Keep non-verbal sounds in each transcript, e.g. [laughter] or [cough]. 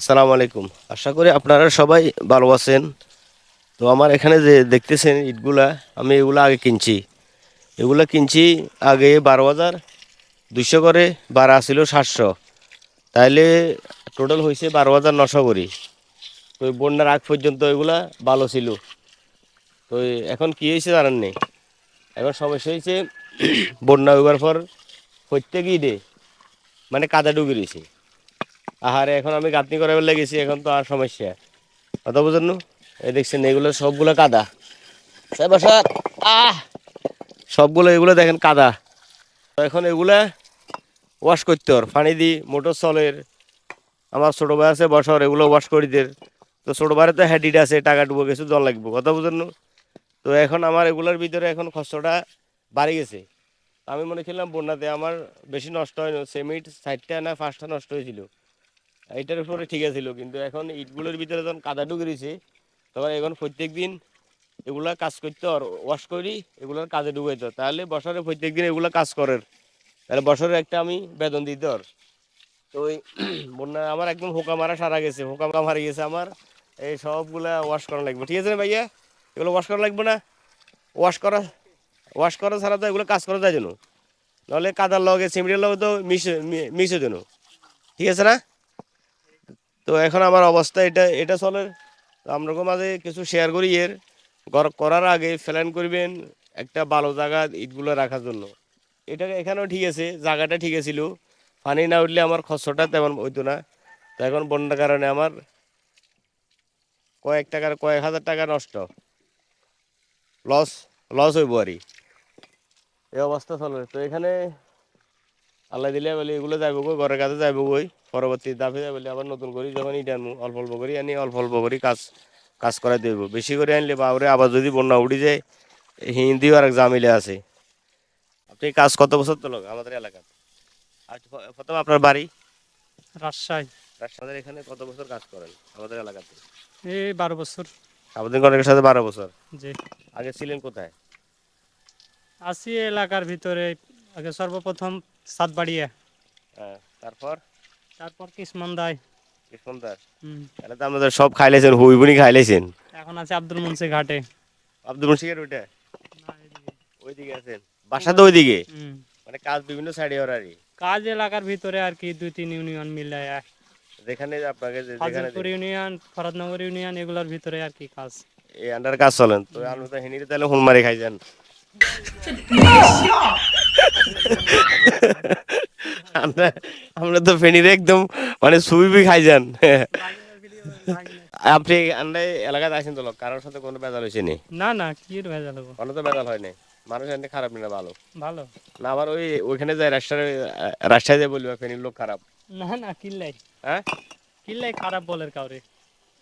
আসসালামু আলাইকুম। আশা করি আপনারা সবাই ভালো আছেন। তো আমার এখানে যে দেখতেছেন ইটগুলা, আমি এগুলো আগে কিনছি। এগুলা কিনছি আগে বারো হাজার, দুইশো করে বারা ছিল সাতশো। তাইলে টোটাল হয়েছে বারো হাজার নশো করি। তো বন্যার আগ পর্যন্ত এগুলা ভালো ছিল। তো এখন কী হয়েছে জানেন নেই এখন সমস্যা হয়েছে বন্যা হইবার পর প্রত্যেক ঈদে মানে কাদা ডুবে রয়েছে। আহারে, এখন আমি গাঁথনি করাবার লেগেছি এখন তো আর সমস্যা। কথা বুঝেন এই দেখছেন, এগুলো সবগুলো কাদা। এই আহ! সবগুলো, এগুলো দেখেন কাদা। তো এখন এগুলা ওয়াশ করতে ওর পানি দি, মোটর চলের। আমার ছোটো ভাই আছে বছর এগুলো ওয়াশ করি দের তো ছোটো ভাইয়ের তো হ্যাডিট আছে, টাকা ডুবো কিছু জল লাগবে, কথা বুঝেন তো এখন আমার এগুলোর ভিতরে এখন খরচটা বাড়ি গেছে। আমি মনে করলাম বন্যাতে আমার বেশি নষ্ট হয়নি সেমিট সাইডটা না ফার্স্টটা নষ্ট হয়েছিল। এইটার উপরে ঠিক আছিল কিন্তু এখন ইটগুলোর ভিতরে যখন কাদা ঢুকে রয়েছে তখন এখন প্রত্যেক দিন এগুলা কাজ করতে আর ওয়াশ করি, এগুলোর কাজে ঢুকাইতো তাহলে বছরে প্রত্যেক দিন এগুলো কাজ করার। তাহলে বছরে একটা আমি বেতন দিতে আর তো ওই [clears throat] বন্যা, আমার একদম হোকা মারা সারা গেছে, হোকা মারা গেছে আমার। এই সবগুলা ওয়াশ করা লাগবে। ঠিক আছে না ভাইয়া? এগুলো ওয়াশ করা লাগবে না? ওয়াশ করা ওয়াশ করা ছাড়া তো এগুলো কাজ করা যায় যেন নাহলে কাদার লগে, সিমেন্টের লগে তো মিশে মিশে যেন ঠিক আছে না? তো এখন আমার অবস্থা এটা এটা চলে। তো আপনাদের মাঝে কিছু শেয়ার করি এর। গর- করার আগে প্ল্যান করবেন একটা ভালো জায়গা ইটগুলো রাখার জন্য। এটা এখানেও ঠিক আছে, জায়গাটা ঠিক আছিল। পানি না উঠলে আমার খরচটা তেমন হইতো না। তো এখন বন্যার কারণে আমার কয়েক টাকার, কয়েক হাজার টাকা নষ্ট। লস লস হইব আর এই অবস্থা চলে। তো এখানে আল্লাহ দিলে বলে এগুলো যাইব গই ঘরের কাছে যাইব গই পরবর্তী দাফে যাই বলে আবার নতুন করি যখন ইটা আনব অল্প অল্প করি আনি অল্প অল্প করি কাজ কাজ করাই দেব বেশি করে আনলে বাবরে আবার যদি বন্যা উঠে যায় হিন্দিও আর এক জামিলে আছে। আপনি কাজ কত বছর তো লোক আমাদের এলাকাতে? প্রথম আপনার বাড়ি? রাজশাহী। রাজশাহীর এখানে কত বছর কাজ করেন আমাদের এলাকাতে? এই বারো বছর। সাবুদ্দিন কনেকের সাথে বারো বছর? যে আগে ছিলেন কোথায়? আছি এলাকার ভিতরে আগে সর্বপ্রথম সাতবাড়িয়া হ্যাঁ তারপর? তারপর কিসমন্দায় কৃষ্ণদার হুম। তাহলে তো আমাদের সব খাইলেছেন হুইবুনি খাইলেছেন। এখন আছে আব্দুল মুন্সি ঘাটে। আব্দুল মুশিকের ওইটা? ওইদিকে আছেন। বাসা তো ওইদিকে? মানে কাজ বিভিন্ন সাইডে ওর। কাজ এলাকার ভিতরে আর কি দুই তিন ইউনিয়ন মিলায় যেখানে আপনাকে যেখানে ইউনিয়ন ফরদনগর ইউনিয়ন এগুলোর ভিতরে আর কি কাজ। এই আন্ডার কাজ চলেন। তো আপনি তো হেনিরে তাহলে হুন মারি খাই যান আমরা আমরা তো ফেনিরে একদম মানে সুবিবি খাই যান আপনি আমরা এলাকাতে আসেন তো লোক? কারোর সাথে কোনো বেজাল হয়েছে নি? না না কি ভেজাল হব? কোনো তো বেজাল হয় নাই মানুষ এমনি খারাপ না ভালো। ভালো। না আবার ওই ওইখানে যায় রাজশাহী রাজশাহী যায় বলবে ফেনির লোক খারাপ। না না কিল্লাই। হ্যাঁ? কিল্লাই খারাপ বলের কাউরে।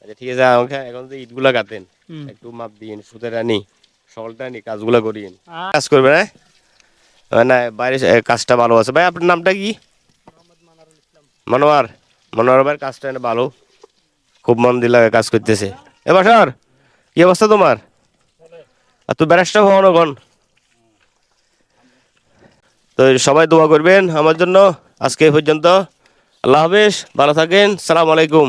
আচ্ছা ঠিক আছে আমাকে এখন যে ইটগুলা গাতেন একটু মাপ দিন সুতের আনি। আনি কাজগুলা করিয়েন কাজ করবে না না, বাইরে কাজটা ভালো আছে। ভাই, আপনার নামটা কি? মনোয়ার। মনোয়ার ভাইয়ের কাজটা ভালো। খুব মন দিলা কাজ করতেছে। এ, বাসার, কি অবস্থা তোমার? আর তুই ব্যারাসটা হওয়ানো গন তো সবাই দোয়া করবেন আমার জন্য। আজকে পর্যন্ত। আল্লাহ হাফেজ, ভালো থাকেন। সালাম আলাইকুম।